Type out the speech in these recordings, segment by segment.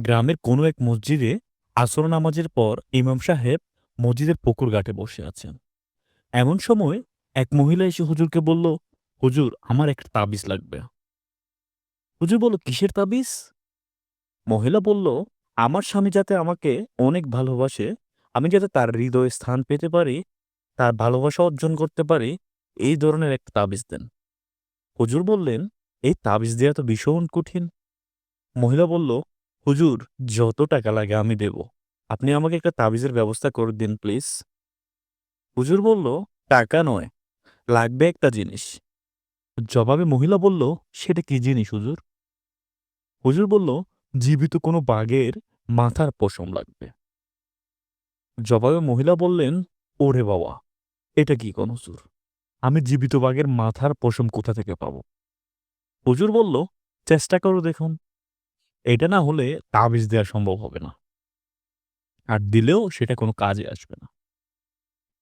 গ্রামের কোনো এক মসজিদে আসর নামাজের পর ইমাম সাহেব মসজিদের পুকুর ঘাটে বসে আছেন। এমন সময় এক মহিলা এসে হুজুরকে বলল, হুজুর, আমার একটা তাবিজ লাগবে। হুজুর বলল, কিসের তাবিজ? মহিলা বলল, আমার স্বামী যাতে আমাকে অনেক ভালোবাসে, আমি যাতে তার হৃদয়ে স্থান পেতে পারি, তার ভালোবাসা অর্জন করতে পারি, এই ধরনের একটা তাবিজ দেন। হুজুর বললেন, এই তাবিজ দেওয়া তো ভীষণ কঠিন। মহিলা বলল হুজুর, যত টাকা লাগে আমি দেব। আপনি আমাকে একটা তাবিজের ব্যবস্থা করে দিন, প্লিজ। হুজুর বলল, টাকা নয়, লাগবে একটা জিনিস। জবাবে মহিলা বলল, সেটা কি জিনিস, হুজুর? হুজুর বলল, জীবিত কোনো বাঘের মাথার পশম লাগবে। জবাবে মহিলা বললেন, ওরে বাবা, এটা কি কোন হুজুর? আমি জীবিত বাঘের মাথার পশম কোথা থেকে পাব? হুজুর বলল, চেষ্টা করো দেখুন। এটা না হলে তাবিজ দেওয়া সম্ভব হবে না। আর দিলেও সেটা কোনো কাজে আসবে না।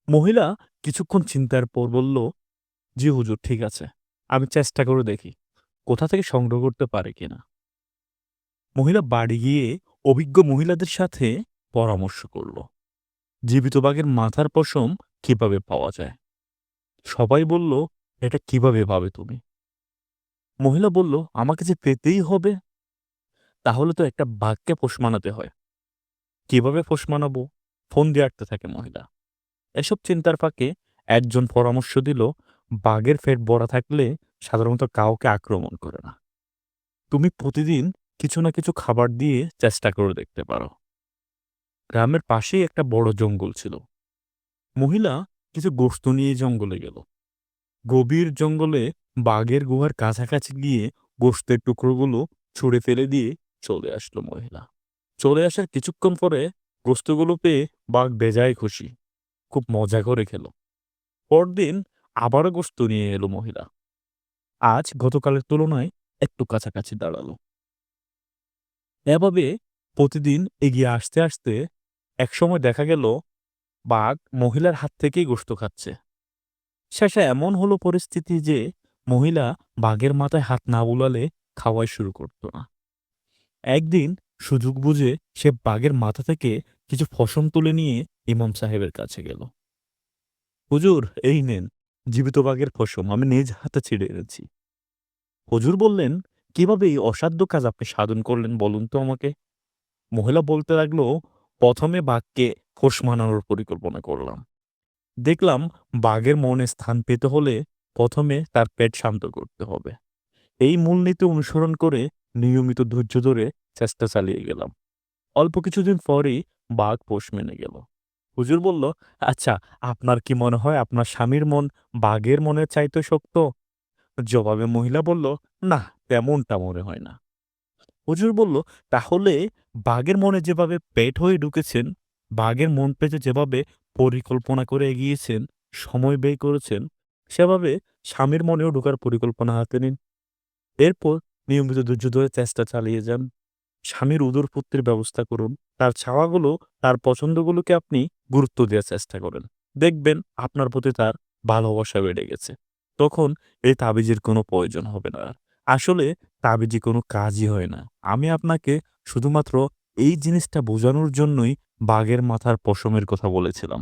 মহিলা কিছুক্ষণ চিন্তার পর বলল, জি হুজুর, ঠিক আছে। আমি চেষ্টা করে দেখি, কোথা থেকে সংগ্রহ করতে পারে কিনা? মহিলা বাড়ি গিয়ে অভিজ্ঞ মহিলাদের সাথে পরামর্শ করল। জীবিত বাঘের মাথার পশম কীভাবে পাওয়া যায়? সবাই বলল, এটা কীভাবে পাবে তুমি? মহিলা বলল, আমাকে যে পেতেই হবে তাহলে তো একটা বাঘকে পোষ মানাতে হয়। কীভাবে পোষ মানাবো? ফোন দিয়ে আটতে থাকে মহিলা। এসব চিন্তার ফাঁকে একজন পরামর্শ দিল, বাঘের ফেট বড়া থাকলে সাধারণত কাউকে আক্রমণ করে না। তুমি প্রতিদিন কিছু না কিছু খাবার দিয়ে চেষ্টা করে দেখতে পারো। গ্রামের পাশেই একটা বড় জঙ্গল ছিল। মহিলা কিছু গোস্ত নিয়ে জঙ্গলে গেল। গভীর জঙ্গলে বাঘের গুহার কাছাকাছি গিয়ে গোস্তের টুকরোগুলো ছুঁড়ে ফেলে দিয়ে চলে আসলো মহিলা। চলে আসার কিছুক্ষণ পরে গোস্তগুলো পেয়ে বাঘ বেজায় খুশি। খুব মজা করে খেল। পরদিন আবারও গোস্ত নিয়ে এলো মহিলা। আজ গতকালের তুলনায় একটু কাছাকাছি দাঁড়াল। এভাবে প্রতিদিন এগিয়ে আসতে আসতে একসময় দেখা গেল বাঘ মহিলার হাত থেকেই গোস্ত খাচ্ছে। শেষে এমন হলো পরিস্থিতি যে মহিলা বাঘের মাথায় হাত না বুলালে খাওয়াই শুরু করত না। একদিন সুযোগ বুঝে সে বাঘের মাথা থেকে কিছু ফসম তুলে নিয়ে ইমাম সাহেবের কাছে গেল। হুজুর, এই নেন, জীবিত বাঘের ফসম, আমি নিজ হাতে ছিঁড়ে এনেছি। হুজুর বললেন, কীভাবে এই অসাধ্য কাজ আপনি সাধন করলেন বলুন তো আমাকে? মহিলা বলতে লাগল, প্রথমে বাঘকে ফোস মানানোর পরিকল্পনা করলাম। দেখলাম বাঘের মনে স্থান পেতে হলে প্রথমে তার পেট শান্ত করতে হবে। এই মূলনীতি অনুসরণ করে নিয়মিত ধৈর্য ধরে চেষ্টা চালিয়ে গেলাম। অল্প কিছুদিন পরেই বাঘ পোষ মেনে গেল। হুজুর বলল আচ্ছা আপনার কি মনে হয় আপনার স্বামীর মন বাঘের মনের চাইতে শক্ত? জবাবে মহিলা বলল, না, তেমনটা মনে হয় না। হুজুর বলল, তাহলে বাঘের মনে যেভাবে পেট হয়ে ঢুকেছেন, বাঘের মন পেতে যেভাবে পরিকল্পনা করে এগিয়েছেন, সময় ব্যয় করেছেন, সেভাবে স্বামীর মনেও ঢোকার পরিকল্পনা হাতে নিন। এরপর নিয়মিত ধৈর্য ধরে চেষ্টা চালিয়ে যান। স্বামীর উদর পুত্রের ব্যবস্থা করুন। তার ছাওয়াগুলো তার পছন্দগুলোকে আপনি গুরুত্ব দেওয়ার চেষ্টা করেন। দেখবেন আপনার প্রতি তার ভালোবাসা বেড়ে গেছে। তখন এই তাবিজের কোনো প্রয়োজন হবে না। আসলে তাবিজি কোনো কাজই হয় না। আমি আপনাকে শুধুমাত্র এই জিনিসটা বোঝানোর জন্যই বাঘের মাথার পশমের কথা বলেছিলাম।